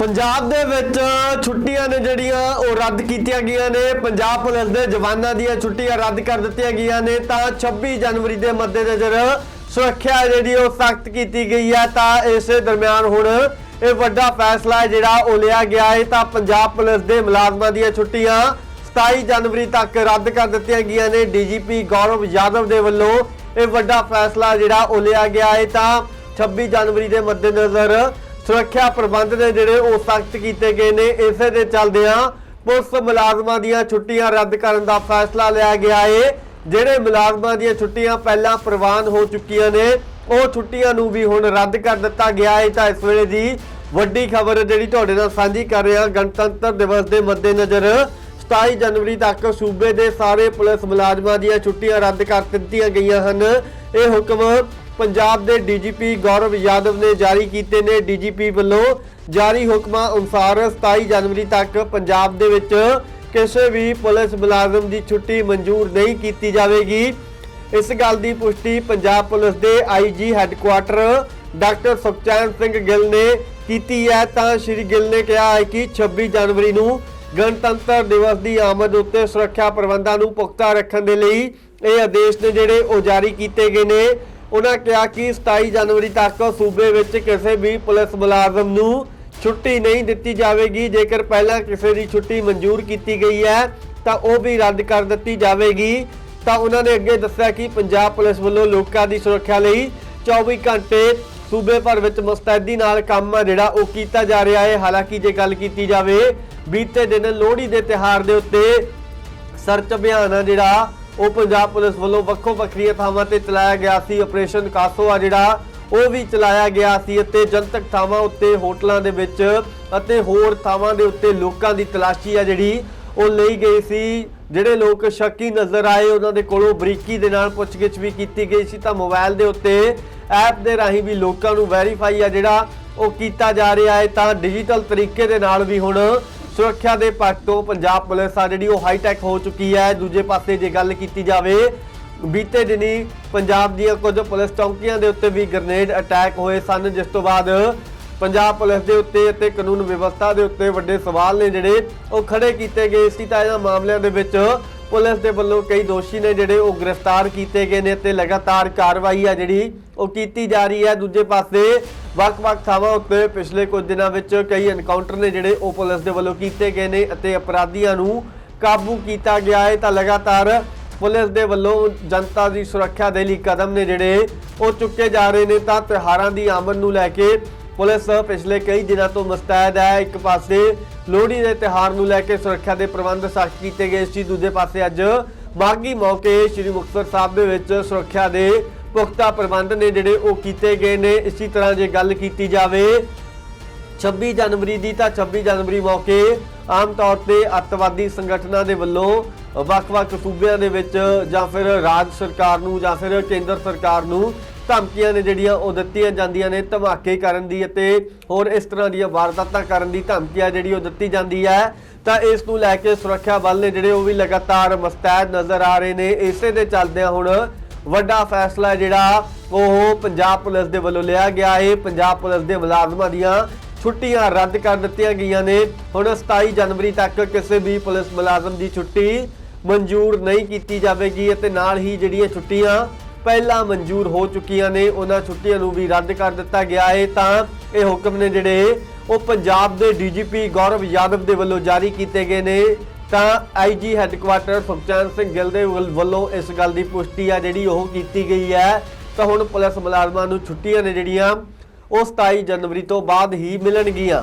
ਪੰਜਾਬ ਦੇ ਵਿੱਚ ਛੁੱਟੀਆਂ ਨੇ ਜਿਹੜੀਆਂ, ਉਹ ਰੱਦ ਕੀਤੀਆਂ ਗਈਆਂ ਨੇ। ਪੰਜਾਬ ਪੁਲਿਸ ਦੇ ਜਵਾਨਾਂ ਦੀਆਂ ਛੁੱਟੀਆਂ ਰੱਦ ਕਰ ਦਿੱਤੀਆਂ ਗਈਆਂ ਨੇ। ਤਾਂ 26 ਜਨਵਰੀ ਦੇ ਮੱਦੇਨਜ਼ਰ ਸੁਰੱਖਿਆ ਜਿਹੜੀ, ਉਹ ਸਖਤ ਕੀਤੀ ਗਈ ਹੈ। ਤਾਂ ਇਸੇ ਦਰਮਿਆਨ ਹੁਣ ਇਹ ਵੱਡਾ ਫੈਸਲਾ ਜਿਹੜਾ ਉਹ ਲਿਆ ਗਿਆ ਹੈ। ਤਾਂ ਪੰਜਾਬ ਪੁਲਿਸ ਦੇ ਮੁਲਾਜ਼ਮਾਂ ਦੀਆਂ ਛੁੱਟੀਆਂ 27 ਜਨਵਰੀ ਤੱਕ ਰੱਦ ਕਰ ਦਿੱਤੀਆਂ ਗਈਆਂ ਨੇ। ਡੀਜੀਪੀ ਗੌਰਵ ਯਾਦਵ ਦੇ ਵੱਲੋਂ ਇਹ ਵੱਡਾ ਫੈਸਲਾ ਜਿਹੜਾ ਉਹ ਲਿਆ ਗਿਆ ਹੈ। ਤਾਂ 26 ਜਨਵਰੀ ਦੇ ਮੱਦੇਨਜ਼ਰ ਸੁਰੱਖਿਆ ਪ੍ਰਬੰਧ ਨੇ ਜਿਹੜੇ ਉਹ ਸਖਤ ਕੀਤੇ ਗਏ ਨੇ। ਇਸੇ ਦੇ ਚੱਲਦਿਆਂ ਪੁਲਿਸ ਮੁਲਾਜ਼ਮਾਂ ਦੀਆਂ ਛੁੱਟੀਆਂ ਰੱਦ ਕਰਨ ਦਾ ਫੈਸਲਾ ਲਿਆ ਗਿਆ ਏ। ਜਿਹੜੇ ਮੁਲਾਜ਼ਮਾਂ ਦੀਆਂ ਛੁੱਟੀਆਂ ਪਹਿਲਾਂ ਪ੍ਰਵਾਨ ਹੋ ਚੁੱਕੀਆਂ ਨੇ, ਉਹ ਛੁੱਟੀਆਂ ਨੂੰ ਵੀ ਹੁਣ ਰੱਦ ਕਰ ਦਿੱਤਾ ਗਿਆ ਹੈ ਤਾਂ ਇਸ ਵੇਲੇ ਦੀ ਵੱਡੀ ਖਬਰ ਜਿਹੜੀ ਤੁਹਾਡੇ ਨਾਲ ਸਾਂਝੀ ਕਰ ਰਿਹਾ, ਗਣਤੰਤਰ ਦਿਵਸ ਦੇ ਮੱਦੇਨਜ਼ਰ 27 ਜਨਵਰੀ ਤੱਕ ਸੂਬੇ ਦੇ ਸਾਰੇ ਪੁਲਿਸ ਮੁਲਾਜ਼ਮਾਂ ਦੀਆਂ ਛੁੱਟੀਆਂ ਰੱਦ ਕਰ ਦਿੱਤੀਆਂ ਗਈਆਂ ਹਨ। ਇਹ ਹੁਕਮ ਪੰਜਾਬ ਦੇ ਡੀਜੀਪੀ ਗੌਰਵ ਯਾਦਵ ਨੇ ਜਾਰੀ ਕੀਤੇ ਨੇ ਡੀਜੀਪੀ ਵੱਲੋਂ ਜਾਰੀ ਹੁਕਮਾਂ ਅਨੁਸਾਰ 27 ਜਨਵਰੀ ਤੱਕ ਪੰਜਾਬ ਦੇ ਵਿੱਚ ਕਿਸੇ ਵੀ ਪੁਲਿਸ ਮੁਲਾਜ਼ਮ ਦੀ ਛੁੱਟੀ ਮਨਜ਼ੂਰ ਨਹੀਂ ਕੀਤੀ ਜਾਵੇਗੀ। ਇਸ ਗੱਲ ਦੀ ਪੁਸ਼ਟੀ ਪੰਜਾਬ ਪੁਲਿਸ ਦੇ IG headquarter doctor Sukhchain Singh Gill ਨੇ ਕੀਤੀ ਹੈ। ਤਾਂ ਸ਼੍ਰੀ ਗਿੱਲ ਨੇ ਕਿਹਾ ਹੈ ਕਿ 26 ਜਨਵਰੀ ਨੂੰ ਗਣਤੰਤਰ ਦਿਵਸ ਦੀ ਆਮਦ ਉੱਤੇ ਸੁਰੱਖਿਆ ਪ੍ਰਬੰਧਾਂ ਨੂੰ ਪੁਖਤਾ ਰੱਖਣ ਦੇ ਲਈ ਇਹ ਆਦੇਸ਼ ਨੇ ਜਿਹੜੇ ਉਹ ਜਾਰੀ ਕੀਤੇ ਗਏ ਨੇ। ਉਹਨਾਂ ਕਿਹਾ ਕਿ 27 ਜਨਵਰੀ ਤੱਕ ਸੂਬੇ ਵਿੱਚ ਕਿਸੇ ਵੀ ਪੁਲਿਸ ਮੁਲਾਜ਼ਮ ਨੂੰ ਛੁੱਟੀ ਨਹੀਂ ਦਿੱਤੀ ਜਾਵੇਗੀ। ਜੇਕਰ ਪਹਿਲਾਂ ਕਿਸੇ ਦੀ ਛੁੱਟੀ ਮਨਜ਼ੂਰ ਕੀਤੀ ਗਈ ਹੈ, ਤਾਂ ਉਹ ਵੀ ਰੱਦ ਕਰ ਦਿੱਤੀ ਜਾਵੇਗੀ। ਤਾਂ ਉਹਨਾਂ ਨੇ ਅੱਗੇ ਦੱਸਿਆ ਕਿ ਪੰਜਾਬ ਪੁਲਿਸ ਵੱਲੋਂ ਲੋਕਾਂ ਦੀ ਸੁਰੱਖਿਆ ਲਈ 24 ਘੰਟੇ ਸੂਬੇ ਭਰ ਵਿੱਚ ਮੁਸਤੈਦੀ ਨਾਲ ਕੰਮ ਆ ਜਿਹੜਾ ਉਹ ਕੀਤਾ ਜਾ ਰਿਹਾ ਹੈ। ਹਾਲਾਂਕਿ ਜੇ ਗੱਲ ਕੀਤੀ ਜਾਵੇ, ਬੀਤੇ ਦਿਨ ਲੋਹੜੀ ਦੇ ਤਿਹਾਰ ਦੇ ਉੱਤੇ ਸਰਚ ਅਭਿਆਨ ਆ ਜਿਹੜਾ ਉਹ ਪੰਜਾਬ ਪੁਲਿਸ ਵੱਲੋਂ ਵੱਖੋ ਵੱਖਰੀਆਂ ਥਾਵਾਂ ਤੇ ਚਲਾਇਆ ਗਿਆ ਸੀ ਆਪਰੇਸ਼ਨ ਕਾਸੋ ਆ ਜਿਹੜਾ, ਉਹ ਵੀ ਚਲਾਇਆ ਗਿਆ ਸੀ ਅਤੇ ਜਨਤਕ ਥਾਵਾਂ ਉੱਤੇ ਹੋਟਲਾਂ ਦੇ ਵਿੱਚ ਅਤੇ ਹੋਰ ਥਾਵਾਂ ਦੇ ਉੱਤੇ ਲੋਕਾਂ ਦੀ ਤਲਾਸ਼ੀ ਆ ਜਿਹੜੀ, ਉਹ ਲਈ ਗਈ ਸੀ। ਜਿਹੜੇ ਲੋਕ ਸ਼ੱਕੀ ਨਜ਼ਰ ਆਏ, ਉਹਨਾਂ ਦੇ ਕੋਲੋਂ ਬਰੀਕੀ ਦੇ ਨਾਲ ਪੁੱਛਗਿੱਛ ਵੀ ਕੀਤੀ ਗਈ ਸੀ ਤਾਂ ਮੋਬਾਈਲ ਦੇ ਉੱਤੇ ਐਪ ਦੇ ਰਾਹੀਂ ਵੀ ਲੋਕਾਂ ਨੂੰ ਵੈਰੀਫਾਈ ਆ ਜਿਹੜਾ, ਉਹ ਕੀਤਾ ਜਾ ਰਿਹਾ ਹੈ ਤਾਂ ਡਿਜੀਟਲ ਤਰੀਕੇ ਦੇ ਨਾਲ ਵੀ ਹੁਣ ਸੁਰੱਖਿਆ ਦੇ ਪੱਖ ਤੋਂ ਪੰਜਾਬ ਪੁਲਿਸ ਆ ਜਿਹੜੀ ਉਹ ਹਾਈਟੈਕ ਹੋ ਚੁੱਕੀ ਹੈ। ਦੂਜੇ ਪਾਸੇ ਜੇ ਗੱਲ ਕੀਤੀ ਜਾਵੇ, ਬੀਤੇ ਦਿਨੀ ਪੰਜਾਬ ਦੀਆਂ ਕੁਝ ਪੁਲਿਸ ਚੌਕੀਆਂ ਦੇ ਉੱਤੇ ਵੀ ਗ੍ਰਨੇਡ ਅਟੈਕ ਹੋਏ ਸਨ, ਜਿਸ ਤੋਂ ਬਾਅਦ ਪੰਜਾਬ ਪੁਲਿਸ ਦੇ ਉੱਤੇ ਅਤੇ ਕਾਨੂੰਨ ਵਿਵਸਥਾ ਦੇ ਉੱਤੇ ਵੱਡੇ ਸਵਾਲ ਨੇ ਜਿਹੜੇ ਉਹ ਖੜੇ ਕੀਤੇ ਗਏ ਸੀ। ਤਾਂ ਇਹਨਾਂ ਮਾਮਲਿਆਂ ਦੇ ਵਿੱਚ ਪੁਲਿਸ ਦੇ ਵੱਲੋਂ ਕਈ ਦੋਸ਼ੀ ਨੇ ਜਿਹੜੇ ਉਹ ਗ੍ਰਿਫਤਾਰ ਕੀਤੇ ਗਏ ਨੇ ਤੇ ਲਗਾਤਾਰ ਕਾਰਵਾਈ ਆ ਜਿਹੜੀ ਉਹ ਕੀਤੀ ਜਾ ਰਹੀ ਹੈ। ਦੂਜੇ ਪਾਸੇ ਵੱਖ-ਵੱਖ ਥਾਵਾਂ ਉੱਤੇ ਪਿਛਲੇ ਕੁਝ ਦਿਨਾਂ ਵਿੱਚ ਕਈ ਐਨਕਾਊਂਟਰ ਨੇ ਜਿਹੜੇ ਉਹ ਪੁਲਿਸ ਦੇ ਵੱਲੋਂ ਕੀਤੇ ਗਏ ਨੇ ਅਤੇ ਅਪਰਾਧੀਆਂ ਨੂੰ ਕਾਬੂ ਕੀਤਾ ਗਿਆ ਹੈ। ਤਾਂ ਲਗਾਤਾਰ ਪੁਲਿਸ ਦੇ ਵੱਲੋਂ ਜਨਤਾ ਦੀ ਸੁਰੱਖਿਆ ਦੇ ਲਈ ਕਦਮ ਨੇ ਜਿਹੜੇ ਉਹ ਚੁੱਕੇ ਜਾ ਰਹੇ ਨੇ। ਤਾਂ ਤਿਉਹਾਰਾਂ ਦੀ ਆਮਦ ਨੂੰ ਲੈ ਕੇ ਪੁਲਿਸ ਪਿਛਲੇ ਕਈ ਦਿਨਾਂ ਤੋਂ ਮੁਸਤੈਦ ਹੈ। ਇੱਕ ਪਾਸੇ ਲੋਹੜੀ ਦੇ ਤਿਉਹਾਰ ਨੂੰ ਲੈ ਕੇ ਸੁਰੱਖਿਆ ਦੇ ਪ੍ਰਬੰਧ ਸਖਤ ਕੀਤੇ ਗਏ ਸੀ। ਦੂਜੇ ਪਾਸੇ ਅੱਜ ਮਾਘੀ ਮੌਕੇ ਸ੍ਰੀ ਮੁਕਤਸਰ ਸਾਹਿਬ ਦੇ ਵਿੱਚ ਸੁਰੱਖਿਆ ਦੇ ਪੁਖਤਾ ਪ੍ਰਬੰਧ ਨੇ ਜਿਹੜੇ ਉਹ ਕੀਤੇ ਗਏ ਨੇ। ਇਸੇ ਤਰ੍ਹਾਂ ਜੇ ਗੱਲ ਕੀਤੀ ਜਾਵੇ 26 ਜਨਵਰੀ ਦੀ, ਤਾਂ 26 ਜਨਵਰੀ ਮੌਕੇ ਆਮ ਤੌਰ ਤੇ ਅੱਤਵਾਦੀ ਸੰਗਠਨਾਂ ਦੇ ਵੱਲੋਂ ਵੱਖ-ਵੱਖ ਸੂਬਿਆਂ ਦੇ ਵਿੱਚ ਜਾਂ ਫਿਰ ਰਾਜ ਸਰਕਾਰ ਨੂੰ ਜਾਂ ਫਿਰ ਕੇਂਦਰ ਸਰਕਾਰ ਨੂੰ ਧਮਕੀਆਂ ਨੇ ਜਿਹੜੀਆਂ ਉਹ ਦਿੱਤੀਆਂ ਜਾਂਦੀਆਂ ਨੇ ਧਮਾਕੇ ਕਰਨ ਦੀ ਅਤੇ ਹੋਰ ਇਸ ਤਰ੍ਹਾਂ ਦੀਆਂ ਵਾਰਦਾਤਾਂ ਕਰਨ ਦੀ ਧਮਕੀਆਂ ਜਿਹੜੀ ਉਹ ਦਿੱਤੀ ਜਾਂਦੀ ਹੈ, ਤਾਂ ਇਸ ਨੂੰ ਲੈ ਕੇ ਸੁਰੱਖਿਆ ਬਲ ਨੇ ਜਿਹੜੇ ਉਹ ਵੀ ਲਗਾਤਾਰ ਮਸਤੈਦ ਨਜ਼ਰ ਆ ਰਹੇ ਨੇ। ਇਸੇ ਦੇ ਚੱਲਦਿਆਂ ਹੁਣ ਵੱਡਾ ਫੈਸਲਾ ਜਿਹੜਾ ਉਹ ਪੰਜਾਬ ਪੁਲਿਸ ਦੇ ਵੱਲੋਂ ਲਿਆ ਗਿਆ ਹੈ। ਪੰਜਾਬ ਪੁਲਿਸ ਦੇ ਮੁਲਾਜ਼ਮਾਂ ਦੀਆਂ ਛੁੱਟੀਆਂ ਰੱਦ ਕਰ ਦਿੱਤੀਆਂ ਗਈਆਂ ਨੇ। ਹੁਣ 27 ਜਨਵਰੀ ਤੱਕ ਕਿਸੇ ਵੀ ਪੁਲਿਸ ਮੁਲਾਜ਼ਮ ਦੀ ਛੁੱਟੀ ਮਨਜ਼ੂਰ ਨਹੀਂ ਕੀਤੀ ਜਾਵੇਗੀ ਅਤੇ ਨਾਲ ਹੀ ਜਿਹੜੀਆਂ ਛੁੱਟੀਆਂ ਪਹਿਲਾਂ ਮਨਜ਼ੂਰ ਹੋ ਚੁੱਕੀਆਂ ਨੇ, ਉਹਨਾਂ ਛੁੱਟੀਆਂ ਨੂੰ ਵੀ ਰੱਦ ਕਰ ਦਿੱਤਾ ਗਿਆ ਹੈ। ਤਾਂ ਇਹ ਹੁਕਮ ਨੇ ਜਿਹੜੇ ਉਹ ਪੰਜਾਬ ਦੇ ਡੀਜੀਪੀ ਗੌਰਵ ਯਾਦਵ ਦੇ ਵੱਲੋਂ ਜਾਰੀ ਕੀਤੇ ਗਏ ਨੇ। ਤਾਂ ਆਈਜੀ ਹੈੱਡਕੁਆਟਰ ਸੁਖਚੈਨ ਸਿੰਘ ਗਿੱਲ ਦੇ ਵੱਲ- ਵੱਲੋਂ ਇਸ ਗੱਲ ਦੀ ਪੁਸ਼ਟੀ ਆ ਜਿਹੜੀ ਉਹ ਕੀਤੀ ਗਈ ਹੈ। ਤਾਂ ਹੁਣ ਪੁਲਿਸ ਮੁਲਾਜ਼ਮਾਂ ਨੂੰ ਛੁੱਟੀਆਂ ਨੇ ਜਿਹੜੀਆਂ, ਉਹ 27 ਜਨਵਰੀ ਤੋਂ ਬਾਅਦ ਹੀ ਮਿਲਣਗੀਆਂ।